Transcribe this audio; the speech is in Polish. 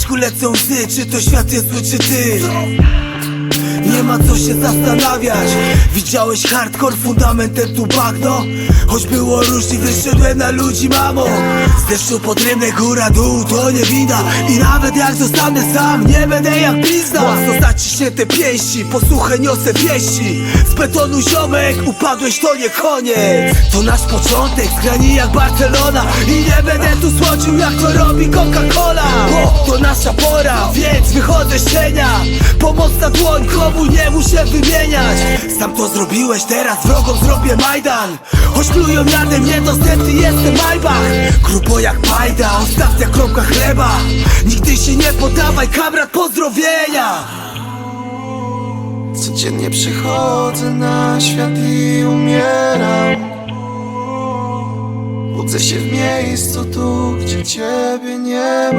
Maćku lecą czy to świat jest zły, czy ty? Nie ma co się zastanawiać. Widziałeś hardcore, fundamentem tu bagno? Choć było różnie, wyszedłem na ludzi mamo. Z deszczu pod góra, dół, to nie wina. I nawet jak zostanę sam, nie będę jak pizda Łatwo zaciśnięte pięści, posłuchaj niosę wieści. Z betonu ziomek, upadłeś to nie koniec. To nasz początek, zgrani jak Barcelona. I nie będę tu słodził jak to robi Coca-Cola nasza pora, więc wychodzę z cienia. Pomocna dłoń, komu nie muszę wymieniać. Sam to zrobiłeś, teraz wrogom zrobię Majdan. Choć plują jadem, niedostępny jestem Maybach. Grubo jak Bajda, ostatnia kropka chleba. Nigdy się nie poddawaj, kamrat pozdrowienia. Codziennie przychodzę na świat i umieram. Budzę się w miejscu tu, gdzie ciebie nie